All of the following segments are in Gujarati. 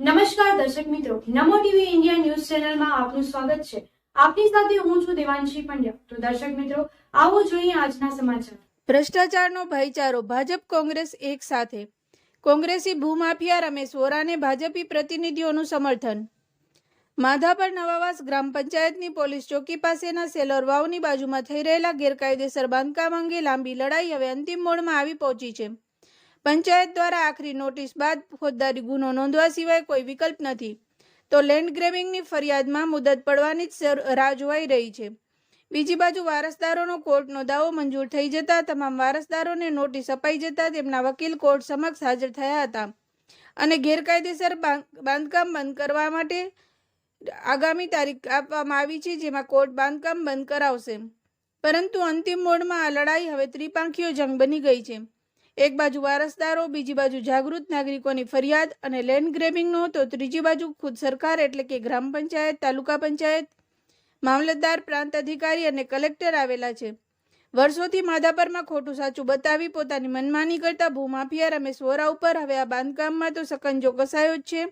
નમસ્કાર દર્શક મિત્રો, નમો ટીવી ઇન્ડિયા ન્યૂઝ ચેનલમાં આપનું સ્વાગત છે. આપની સાથે હું છું દેવાંશી પંડ્યા. તો દર્શક મિત્રો, આવો જોઈએ આજના સમાચાર. ભ્રષ્ટાચારનો ભાઈચારો ભાજપ કોંગ્રેસ એક સાથે. કોંગ્રેસી ભૂમાફિયા રમેશ વોરાને ભાજપી પ્રતિનિધિઓનું સમર્થન. માધાપર નવાવાસ ગ્રામ પંચાયતની પોલીસ ચોકી પાસેના સેલોર વાવની બાજુમાં થઈ રહેલા ગેરકાયદેસર બાંધકામ અંગે લાંબી લડાઈ હવે અંતિમ મોડમાં આવી પહોંચી છે. પંચાયત દ્વારા આખરી નોટિસ બાદ ફોજદારી ગુનો નોંધવા સિવાય કોઈ વિકલ્પ નથી. તો લેન્ડ ગ્રેબિંગની ફરિયાદમાં મુદત પડવાની જ રાહ જોવાઈ રહી છે. બીજી બાજુ વારસદારોનો કોર્ટનો દાવો મંજૂર થઈ જતા તમામ વારસદારોને નોટિસ અપાઈ જતા તેમના વકીલ કોર્ટ સમક્ષ હાજર થયા હતા. અને ગેરકાયદેસર બાંધકામ બંધ કરવા માટે આગામી તારીખ આપવામાં આવી છે, જેમાં કોર્ટ બાંધકામ બંધ કરાવશે. પરંતુ અંતિમ મોડમાં આ લડાઈ હવે ત્રિપાંખીઓ જંગ બની ગઈ છે. એક બાજુ વારસદારો, બીજી બાજુ જાગૃત નાગરિકોની ફરિયાદ અને લેન્ડ ગ્રેબિંગનો તો ત્રીજી બાજુ ખુદ સરકાર એટલે કે ગ્રામ પંચાયત, તાલુકા પંચાયત, મામલતદાર, પ્રાંત અધિકારી અને કલેક્ટર આવેલા છે. વર્ષોથી માધાપરમાં ખોટું સાચું બતાવી પોતાની મનમાની કરતા ભૂમાફિયા રમેશ વોરા ઉપર હવે આ બાંધકામમાં તો સકંજો કસાયો જ છે.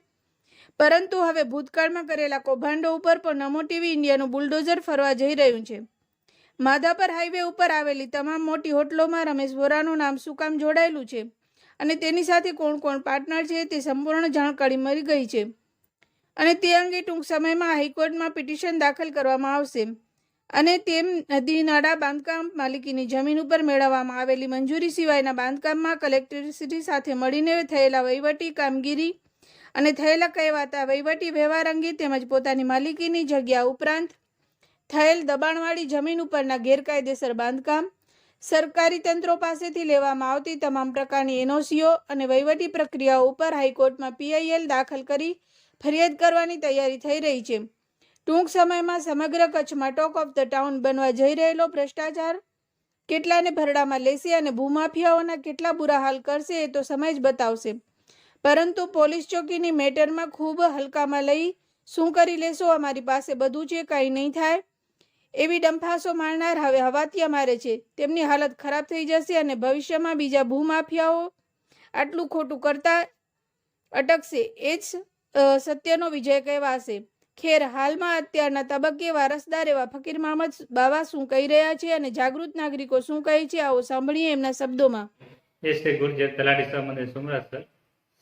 પરંતુ હવે ભૂતકાળમાં કરેલા કૌભાંડો ઉપર પણ નમો ટીવી ઇન્ડિયાનું બુલડોઝર ફરવા જઈ રહ્યું છે. માધાપર હાઈવે ઉપર આવેલી તમામ મોટી હોટલોમાં રમેશ વોરાનું નામ શું કામ જોડાયેલું છે? અને તેની સાથે કોણ કોણ પાર્ટનર છે તે સંપૂર્ણ જાણકારી મળી ગઈ છે. અને તે અંગે ટૂંક સમયમાં હાઈકોર્ટમાં પિટિશન દાખલ કરવામાં આવશે. અને તેમ નદી નાળા બાંધકામ માલિકીની જમીન ઉપર મેળવવામાં આવેલી મંજૂરી સિવાયના બાંધકામમાં કલેક્ટરશ્રી સાથે મળીને થયેલા વહીવટી કામગીરી અને થયેલા કહેવાતા વહીવટી વ્યવહાર અંગે તેમજ પોતાની માલિકીની જગ્યા ઉપરાંત થયેલ દબાણવાળી જમીન ઉપરના ગેરકાયદેસર બાંધકામ સરકારી તંત્રો પાસેથી લેવામાં આવતી તમામ પ્રકારની એનઓસીઓ અને વહીવટી પ્રક્રિયાઓ ઉપર હાઈકોર્ટમાં પીઆઈએલ દાખલ કરી ફરિયાદ કરવાની તૈયારી થઈ રહી છે. ટૂંક સમયમાં સમગ્ર કચ્છમાં ટોક ઓફ ધ ટાઉન બનવા જઈ રહેલો ભ્રષ્ટાચાર કેટલાને ભરડામાં લેશે અને ભૂમાફિયાઓના કેટલા બુરા હાલ કરશે એ તો સમય જ બતાવશે. પરંતુ પોલીસ ચોકીની મેટરમાં ખૂબ હલકામાં લઈ શું કરી લેશો અમારી પાસે બધું છે, કંઈ નહીં થાય. એવી ડંફાસો મારનાર હવે હવાતિયા મારે છે. તેમની હાલત ખરાબ થઈ જશે અને ભવિષ્યમાં બીજા ભૂમાફિયાઓ આટલું ખોટું કરતા અટકશે. એ જ સત્યનો વિજય કહેવાશે. ખેર, હાલમાં અત્યારના તબક્કે વારસદાર એવા ફકીર મહમદ બાવા શું કહી રહ્યા છે અને જાગૃત નાગરિકો શું કહે છે, આવો સાંભળીએ એમના શબ્દોમાં. એ શ્રી ગુર્જર તલાટી મંદિર સુમરાસર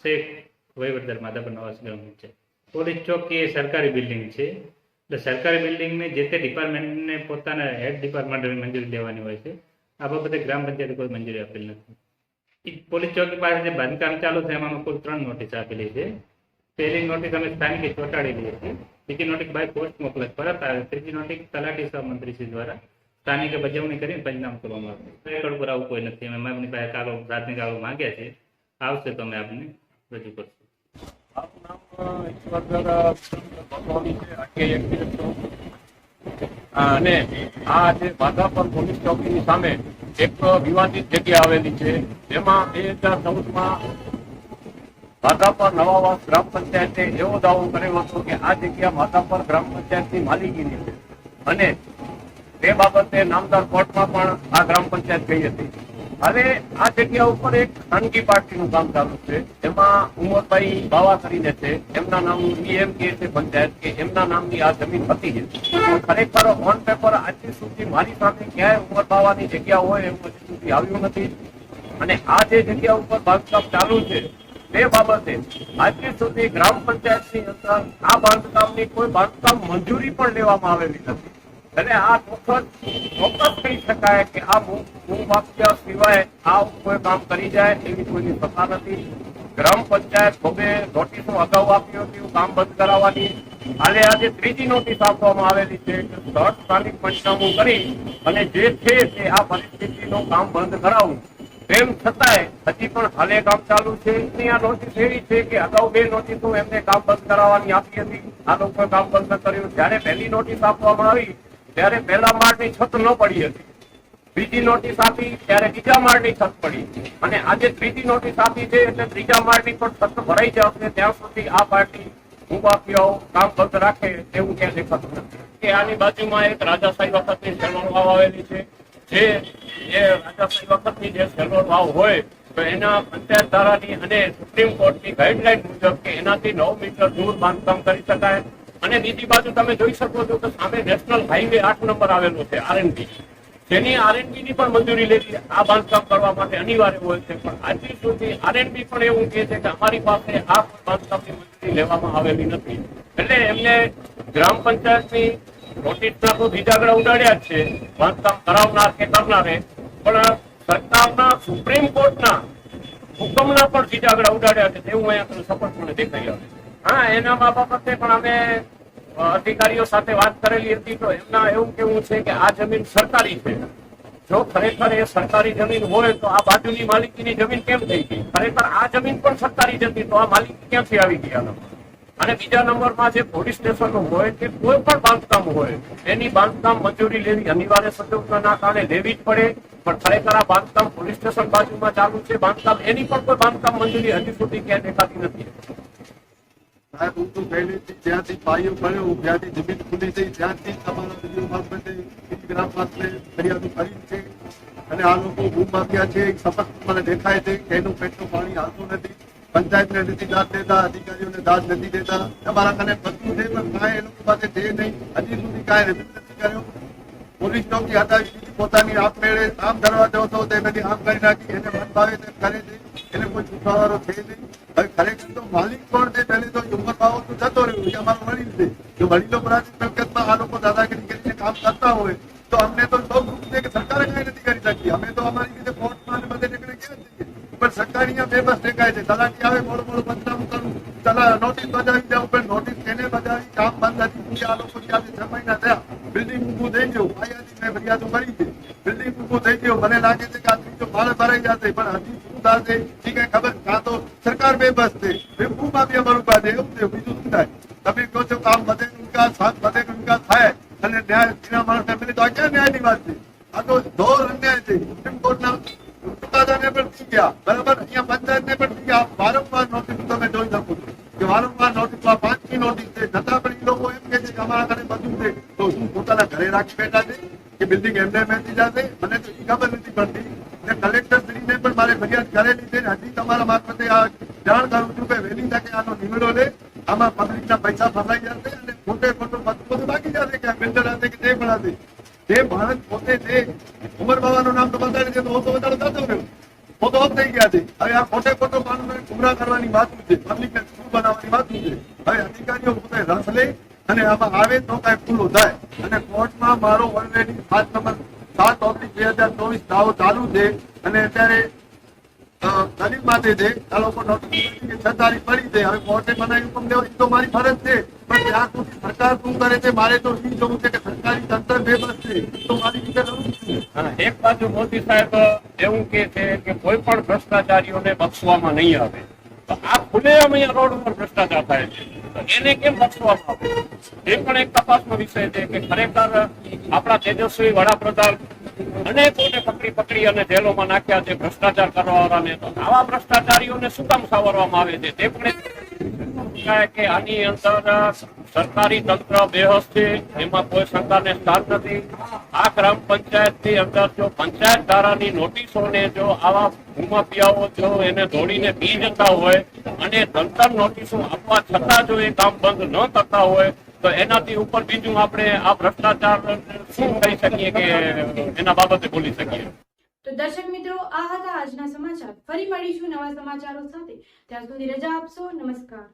શેખ વહીવટદાર માધાપર નવાસ ગ્રામ છે. પોલીસ ચોકી એ સરકારી બિલ્ડિંગ છે. એટલે સરકારી બિલ્ડિંગને જે તે ડિપાર્ટમેન્ટને પોતાના હેડ ડિપાર્ટમેન્ટની મંજૂરી દેવાની હોય છે, આ બાબતે ગ્રામ પંચાયતે કોઈ મંજૂરી આપેલ નથી. પોલીસ ચોકી પાસે જે બાંધકામ ચાલુ છે, એમાં કુલ ત્રણ નોટિસ આપેલી છે. પહેલી નોટિસ અમે સ્થાનિકે ચોંટાડેલી હતી બીજી નોટિસ બાય પોસ્ટ મોકલે પરત આવે ત્રીજી નોટિસ તલાટી સહ મંત્રીશ્રી દ્વારા સ્થાનિકે બજવણી કરીને પંચનામ કરવામાં આવશે રેકોર્ડ પર આવું કોઈ નથી. અમે એમની પાસે કાગળ, પ્રાથમિક કાગળ માંગ્યા છે. આવશે તો અમે આપને રજૂ કરશું. મારું નામ ઈશ્વરધર. અને આ જે માધાપર પોલીસ ચોકીની સામે એક વિવાદિત જગ્યા આવેલી છે, જેમાં બે હજાર ચૌદમાં માધાપર નવાવાસ ગ્રામ પંચાયતે એવો દાવો કરેલો હતો કે આ જગ્યા માધાપર ગ્રામ પંચાયતની માલિકીની છે અને તે બાબતે નામદાર કોર્ટમાં પણ આ ગ્રામ પંચાયત ગઈ હતી હવે આ જગ્યા ઉપર એક ખાનગી પાર્ટીનું કામ ચાલુ છે. એમાં ઉમરભાઈ બાવા કરીને છે. એમના નામનું બીએમ કે છે પંચાયત કે એમના નામની આ જમીન હતી ખરેખર ઓન પેપર આજે સુધી મારી સામે ક્યાંય ઉમર બાવાની જગ્યા હોય એવું હજી સુધી આવ્યું નથી. અને આ જે જગ્યા ઉપર બાંધકામ ચાલુ છે તે બાબતે આજ સુધી ગ્રામ પંચાયતની અંદર આ બાંધકામની કોઈ બાંધકામ મંજૂરી પણ લેવામાં આવેલી નથી. અને આ ચોક્કસ ચોક્કસ કહી શકાય કે આ ભૂમાફિયા સિવાય આ કોઈ કામ કરી જાય એવી કોઈની સત્તા નથી. ગ્રામ પંચાયત ખોબે નોટિસ હું અગાઉ આપી હતી કામ બંધ કરાવવાની. હાલે આજે ત્રીજી નોટિસ આપવામાં આવેલી છે કે સ્થળ સ્થાનિક પંચનામું કરી અને જે છે તે આ પરિસ્થિતિનું કામ બંધ કરાવવું તેમ છતાંય હજી પણ હાલે કામ ચાલુ છે. એની આ નોટિસ એવી છે કે અગાઉ બે નોટિસો એમને કામ બંધ કરાવવાની આપી હતી. આ લોકોએ કામ બંધ કર્યું. જ્યારે પહેલી નોટિસ આપવામાં આવી ત્યારે પહેલા માળની છત ન પડી હતી. બીજી નોટિસ આપી ત્યારે બીજા માળની છત પડી અને આજે ત્રીજી નોટિસ આપી છે એટલે ત્રીજા માળની પણ છત ભરાઈ જશે. ત્યાં સુધી આ પાર્ટી ભૂમાફિયાઓ કામ બંધ રાખે તેવું ક્યાં દેખાતું નથી. કે આની બાજુમાં એક રાજા સાહેબ વખતની સેલોન વાવ આવેલી છે. જે રાજા સાહેબ વખતની જે સેલોન વાવ હોય, તો એના પંચાયત ધારાની અને સુપ્રીમ કોર્ટની ગાઈડલાઈન મુજબ કે એનાથી નવ મીટર દૂર બાંધકામ કરી શકાય. અને બીજી બાજુ તમે જોઈ શકો છો કે સામે નેશનલ હાઈવે આઠ નંબર આવેલો છે આરએનબી જેની આરએનબી ની પણ મંજૂરી લેવી આ બાંધકામ કરવા માટે અનિવાર્ય હોય છે, પણ આજ સુધી આરએનબી પણ એવું કહે છે કે અમારી પાસે આ બાંધકામની મંજૂરી લેવામાં આવેલી નથી. એટલે એમને ગ્રામ પંચાયતની નોટિસના તો બીજાગડા ઉડાડ્યા જ છે, બાંધકામ કરાવનાર કે કરનારે. પણ સરકારના સુપ્રીમ કોર્ટના હુકમના પણ બીજાગડા ઉડાડ્યા છે, તેવું અહીંયા સપષ્ટપણે દેખાઈ આવે હા, એના બાબતે પણ અમે અધિકારીઓ સાથે વાત કરેલી હતી તો એમના એવું કેવું છે કે આ જમીન સરકારી છે. જો ખરેખર એ સરકારી જમીન હોય તો આ બાજુની માલિકીની જમીન કેમ થઈ ગઈ? ખરેખર આ જમીન પણ સરકારી જમીન તો આ માલિકી ક્યાંથી આવી આ અને બીજા નંબરમાં જે પોલીસ સ્ટેશન હોય કે કોઈ પણ બાંધકામ હોય, એની બાંધકામ મંજૂરી લેવી અનિવાર્ય સંજોગોના કારણે લેવી જ પડે. પણ ખરેખર આ બાંધકામ પોલીસ સ્ટેશન બાજુમાં ચાલુ છે. બાંધકામ એની પણ કોઈ બાંધકામ મંજૂરી હજી સુધી ક્યાંય દેખાતી નથી. હું તો પહેલેથી જ્યાંથી પાયો પડ્યો જ્યાંથી જમીન ખુલી થઈ, ત્યાંથી તમારા વીડિયો મારફતે ટેલિગ્રામ મારફતે ફરિયાદો કરી છે. અને આ લોકો ભૂમાફિયા છે, એક મને દેખાય છે કે પેટનું પાણી આવતું નથી. પંચાયતને નથી દાદ દેતા, અધિકારીઓને દાદ નથી દેતા. તમારા કને બધું છે પણ કાંઈ એ લોકો પાસે છે નહીં. હજી સુધી કાંઈ રજૂ નથી કર્યો પોલીસ ચોકી હટાવી પોતાની આપમેળે આમ ધરવા જાવ તો બધી આમ કરી નાખી, એને મન ભાવે તેમ કરે છે. એને કોઈ છૂટાવાળો છે નહીં. હવે ખરેખર તો માલિક કોણ છે પહેલી તો ઉંમર ભાવો તો જતો રહ્યો એ અમારો વડીલ છે. જો વડીલો પ્રાચીન મિલકતમાં આ લોકો દાદાગીરી કરીને કામ કરતા હોય, તો અમને તો બહુ દુઃખ છે કે સરકારે કઈ નથી કરી શકતી અમે તો અમારી રીતે કોર્ટમાં બધે નીકળી ગયા છીએ. પણ સરકાર અહીંયા બેબસ દેખાય છે. તલાટી આવે મોડું મોડું પંચનામું કરવું ચલા નોટિસ બજાવી જવું પણ નોટિસ કેને બજાવી, કામ બંધ હતી. આ લોકો આજે છ મહિના થયા. બિલ્ડિંગ ઊભું થઈ ગયું. આયાથી મેં ફરિયાદો કરી છે. બિલ્ડિંગ ઊભું થઈ ગયું. મને લાગે છે કે આ ત્રીજો માળે ભરાઈ જશે. પણ હજી શું છે એ કઈ ખબર? કાં તો સરકાર બેબસ છે. ભૂ માફિયા અમારું પાસે એવું છે, બીજું શું થાય? તમે કહો છો કામ વધે વિકાસ સાત વધે વિકાસ થાય. અને ન્યાય જીના માણસને મળે તો આ ન્યાયની વાત છે? આ તો ઘોર અન્યાય છે. સુપ્રીમ કોર્ટના ચુકાદાને પણ થઈ ગયા. બરાબર? અહીંયા પંચાયતને પણ થઈ ગયા. વારંવાર નોટિસ તમે જોઈ શકો છો. કે વારંવાર નોટિસ પાંચમી નોટિસ છે. છતાં પણ એ લોકો એમ કે છે કે અમારા ઘરે બધું છે. તો પોતાના ઘરે રાખી બેઠા છે. કે બિલ્ડિંગ એમને વેચી જશે મને તો એ ખબર નથી પડતી કે કલેક્ટર શ્રીને પણ મારે ફરિયાદ કરેલી છે હજી તમારા મારફતે જાણ કરું છું કે વહેલી તકે આનો નિવેડો લે. આમાં પબ્લિકના પૈસા ફસાઈ જશે અને ખોટે ખોટું બધું બાકી જશે કે બિલ્ડર હશે કે તે પણ હશે. જે માણસ પોતે જે ઉમર બાબાનું નામ તો બતાડે છે, તો હું તો થતો રહ્યો. હું તો થઈ ગયા છે. હવે આ ખોટે ખોટો માણસને ગુમરા કરવાની વાત છે? પબ્લિકને શું બનાવવાની વાત છે? હવે અધિકારીઓ પોતે રસ લે અને આમાં આવે તો કાંઈ ખુલ્લું થાય. અને કોર્ટમાં મારો ઓલરેડી સાત નંબર સાત ઓબ્લિક બે હજાર ચોવીસ દાવો ચાલુ છે. અને અત્યારે દલિત માટે છે. આ લોકો નોટિસ છ પડી છે. હવે કોર્ટે મને હુકમ દેવો એ તો મારી ફરજ છે. પણ ત્યાં સુધી સરકાર શું કરે છે? મારે તો એ જોવું છે કે સરકારી તંત્ર બેબસ છે? તો મારી રીતે અને એક બાજુ મોદી સાહેબ એવું કે છે કે કોઈ પણ ભ્રષ્ટાચારીઓને બક્ષવામાં નહીં આવે. આ ખુલ્લેઆમ અહીંયા રોડ ઉપર ભ્રષ્ટાચાર થાય છે. એને કેમ બક્ષવામાં આવે? એ પણ એક તપાસનો વિષય છે કે ખરેખર આપણા તેજસ્વી વડાપ્રધાન અનેકોને પકડી પકડી અને જેલોમાં નાખ્યા છે ભ્રષ્ટાચાર કરવાવાળાને. તો આવા ભ્રષ્ટાચારીઓને શું કામ સાવરવામાં આવે છે? તે પણ કે આની અંદર સરકારી તંત્ર બેહસ છે. એમાં કોઈ સરકારને સ્થાન નથી. આ ગ્રામ પંચાયતની અંદર જો પંચાયત ધારાની નોટિસોને જો આવા ભૂમાફિયાઓ જો એને દોડીને પી જતા હોય અને તંત્ર નોટિસો આપવા છતાં જો એ કામ બંધ ન કરતા હોય, તો એનાથી ઉપર બીજું આપણે આ ભ્રષ્ટાચાર શું કહી શકીએ કે એના બાબતે બોલી શકીએ? તો દર્શક મિત્રો, આ હતા આજના સમાચાર. ફરી મળીશું નવા સમાચારો સાથે. ત્યાં સુધી રજા આપશો. નમસ્કાર.